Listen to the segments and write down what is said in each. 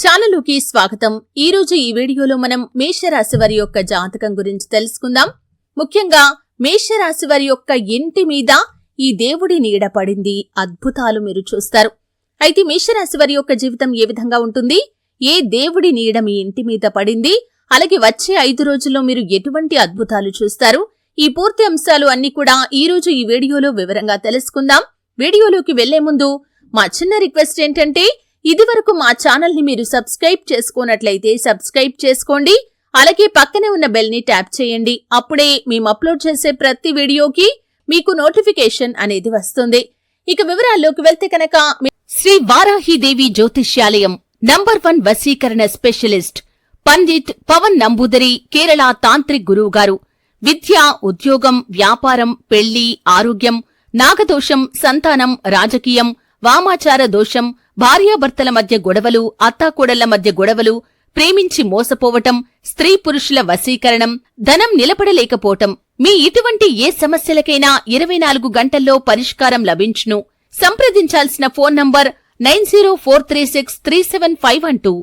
ఛానలుకి స్వాగతం. ఈ రోజు ఈ వీడియోలో మనం మేషరాశి వారి యొక్క జాతకం గురించి తెలుసుకుందాం. ముఖ్యంగా మేషరాశి వారి యొక్క ఇంటి మీద ఈ దేవుడి నీడ పడింది. అద్భుతాలు మీరు చూస్తారు. అయితే మేషరాశి వారి యొక్క జీవితం ఏ విధంగా ఉంటుంది? ఏ దేవుడి నీడ మీ ఇంటి మీద పడింది? అలాగే వచ్చే ఐదు రోజుల్లో మీరు ఎటువంటి అద్భుతాలు చూస్తారు? ఈ పూర్తి అంశాలు అన్ని కూడా ఈ రోజు ఈ వీడియోలో వివరంగా తెలుసుకుందాం. వీడియోలోకి వెళ్ళే ముందు మా చిన్న రిక్వెస్ట్ ఏంటంటే ఇదివరకు మా ఛానల్ని మీరు సబ్స్క్రైబ్ చేసుకున్నట్లయితే సబ్స్క్రైబ్ చేసుకోండి. అలాగే పక్కనే ఉన్న బెల్ని ట్యాప్ చేయండి. అప్పుడే మేము అప్లోడ్ చేసే ప్రతి వీడియోకి మీకు నోటిఫికేషన్ అనేది వస్తుంది. ఇక వివరాల్లోకి వెళ్తే కనుక శ్రీ వారాహిదేవి జ్యోతిష్యాలయం నంబర్ వన్ వశీకరణ స్పెషలిస్ట్ పండిత్ పవన్ నంబూదరి కేరళ తాంత్రిక్ గురువు గారు. విద్య ఉద్యోగం వ్యాపారం పెళ్ళి ఆరోగ్యం నాగదోషం సంతానం రాజకీయం వామాచార దోషం భార్యాభర్తల మధ్య గొడవలు అత్తాకోడళ్ళ మధ్య గొడవలు ప్రేమించి మోసపోవటం స్త్రీ పురుషుల వశీకరణం ధనం నిలబడలేకపోవటం. మీ ఇటువంటి ఏ సమస్యలకైనా ఇరవై నాలుగు గంటల్లో పరిష్కారం లభించును. సంప్రదించాల్సిన phone number nine zero four three six three seven five one two.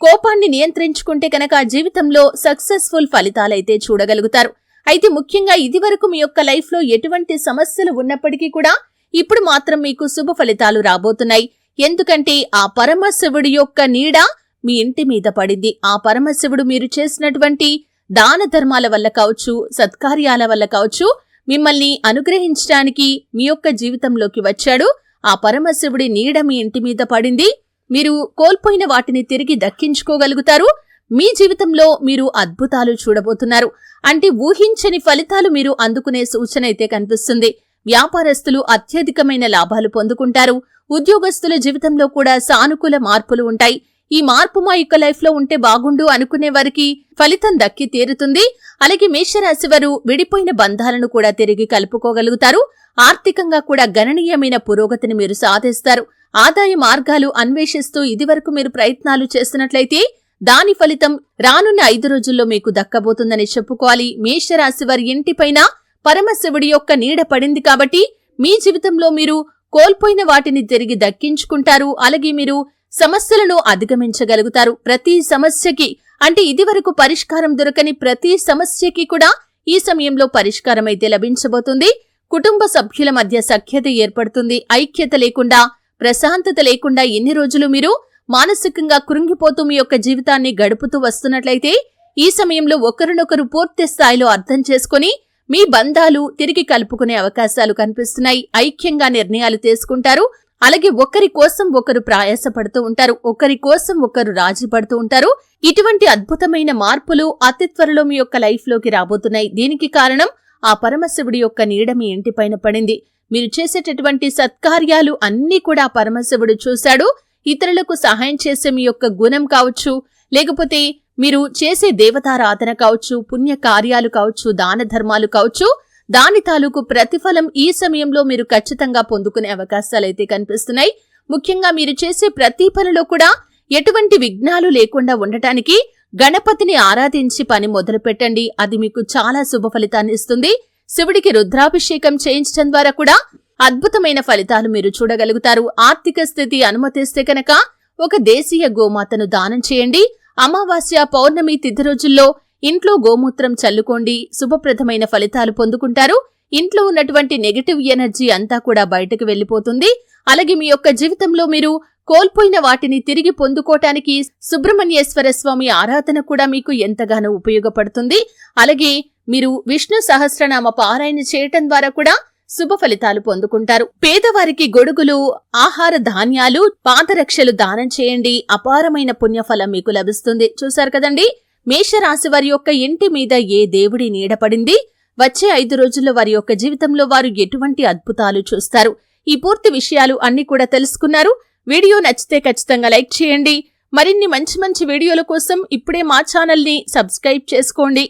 కోపాన్ని నియంత్రించుకుంటే కనుక జీవితంలో సక్సెస్ఫుల్ ఫలితాలైతే చూడగలుగుతారు. అయితే ముఖ్యంగా ఇదివరకు మీ యొక్క లైఫ్లో ఎటువంటి సమస్యలు ఉన్నప్పటికీ కూడా ఇప్పుడు మాత్రం మీకు శుభ ఫలితాలు రాబోతున్నాయి. ఎందుకంటే ఆ పరమశివుడి యొక్క నీడ మీ ఇంటి మీద పడింది. ఆ పరమశివుడు మీరు చేసినటువంటి దాన ధర్మాల వల్ల కావచ్చు సత్కార్యాల వల్ల కావచ్చు మిమ్మల్ని అనుగ్రహించడానికి మీ యొక్క జీవితంలోకి వచ్చాడు. ఆ పరమశివుడి నీడ మీ ఇంటి మీద పడింది. మీరు కోల్పోయిన వాటిని తిరిగి దక్కించుకోగలుగుతారు. మీ జీవితంలో మీరు అద్భుతాలు చూడబోతున్నారు. అంటే ఊహించని ఫలితాలు మీరు అందుకునే సూచన అయితే కనిపిస్తుంది. వ్యాపారస్తులు అత్యధికమైన లాభాలు పొందుకుంటారు. ఉద్యోగస్తుల జీవితంలో కూడా సానుకూల మార్పులు ఉంటాయి. ఈ మార్పు మా యొక్క లైఫ్లో ఉంటే బాగుండు అనుకునే వారికి ఫలితం దక్కి తీరుతుంది. అలాగే మేషరాశి వారు విడిపోయిన బంధాలను కూడా తిరిగి కలుపుకోగలుగుతారు. ఆర్థికంగా కూడా గణనీయమైన పురోగతిని మీరు సాధిస్తారు. ఆదాయ మార్గాలు అన్వేషిస్తూ ఇదివరకు మీరు ప్రయత్నాలు చేస్తున్నట్లయితే దాని ఫలితం రానున్న ఐదు రోజుల్లో మీకు దక్కబోతుందని చెప్పుకోవాలి. మేషరాశి వారి ఇంటిపైన పరమశివుడి యొక్క నీడ పడింది కాబట్టి మీ జీవితంలో మీరు కోల్పోయిన వాటిని తిరిగి దక్కించుకుంటారు. అలాగే మీరు సమస్యలను అధిగమించగలుగుతారు. ప్రతి సమస్యకి అంటే ఇదివరకు పరిష్కారం దొరకని ప్రతి సమస్యకి కూడా ఈ సమయంలో పరిష్కారం అయితే లభించబోతుంది. కుటుంబ సభ్యుల మధ్య సఖ్యత ఏర్పడుతుంది. ఐక్యత లేకుండా ప్రశాంతత లేకుండా ఎన్ని రోజులు మీరు మానసికంగా కృంగిపోతూ మీ యొక్క జీవితాన్ని గడుపుతూ వస్తున్నట్లయితే ఈ సమయంలో ఒకరినొకరు పూర్తి స్థాయిలో అర్థం చేసుకుని మీ బంధాలు తిరిగి కలుపుకునే అవకాశాలు కనిపిస్తున్నాయి. ఐక్యంగా నిర్ణయాలు తీసుకుంటారు. అలాగే ఒకరి కోసం ఒకరు ప్రయాసపడుతూ ఉంటారు. ఒకరి కోసం ఒకరు రాజీ పడుతూ ఉంటారు. ఇటువంటి అద్భుతమైన మార్పులు అతి త్వరలో మీ యొక్క లైఫ్లోకి రాబోతున్నాయి. దీనికి కారణం ఆ పరమశివుడి యొక్క నీడ మీ ఇంటిపైన పడింది. మీరు చేసేటటువంటి సత్కార్యాలు అన్నీ కూడా పరమశివుడు చూశాడు. ఇతరులకు సహాయం చేసే మీ యొక్క గుణం కావచ్చు లేకపోతే మీరు చేసే దేవతారాధన కావచ్చు పుణ్య కార్యాలు కావచ్చు దాన ధర్మాలు కావచ్చు దాని తాలూకు ప్రతిఫలం ఈ సమయంలో మీరు ఖచ్చితంగా పొందుకునే అవకాశాలైతే కనిపిస్తున్నాయి. ముఖ్యంగా మీరు చేసే ప్రతి పనిలో కూడా ఎటువంటి విఘ్నాలు లేకుండా ఉండటానికి గణపతిని ఆరాధించి పని మొదలు పెట్టండి అది మీకు చాలా శుభ ఫలితాన్ని ఇస్తుంది. శివుడికి రుద్రాభిషేకం చేయించడం ద్వారా కూడా అద్భుతమైన ఫలితాలు మీరు చూడగలుగుతారు. ఆర్థిక స్థితి అనుమతిస్తే కనుక ఒక దేశీయ గోమాతను దానం చేయండి. అమావాస్య పౌర్ణమి తిథి రోజుల్లో ఇంట్లో గోమూత్రం చల్లుకోండి. శుభప్రదమైన ఫలితాలు పొందుకుంటారు. ఇంట్లో ఉన్నటువంటి నెగటివ్ ఎనర్జీ అంతా కూడా బయటకు వెళ్ళిపోతుంది అలాగే మీ యొక్క జీవితంలో మీరు కోల్పోయిన వాటిని తిరిగి పొందుకోవటానికి సుబ్రహ్మణ్యేశ్వర స్వామి ఆరాధన కూడా మీకు ఎంతగానో ఉపయోగపడుతుంది. అలాగే మీరు విష్ణు సహస్రనామ పారాయణ చేయటం ద్వారా కూడా శుభ ఫలితాలు పొందుకుంటారు. పేదవారికి గొడుగులు ఆహార ధాన్యాలు పాదరక్షలు దానం చేయండి. అపారమైన పుణ్యఫలం మీకు లభిస్తుంది. చూశారు కదండి? మేషరాశి వారి యొక్క ఇంటి మీద ఏ దేవుడి నీడపడింది వచ్చే ఐదు రోజుల్లో వారి యొక్క జీవితంలో వారు ఎటువంటి అద్భుతాలు చూస్తారు? ఈ పూర్తి విషయాలు అన్ని కూడా తెలుసుకున్నారు. వీడియో నచ్చితే ఖచ్చితంగా లైక్ చేయండి. మరిన్ని మంచి మంచి వీడియోల కోసం ఇప్పుడే మా ఛానల్ని సబ్స్క్రైబ్ చేసుకోండి.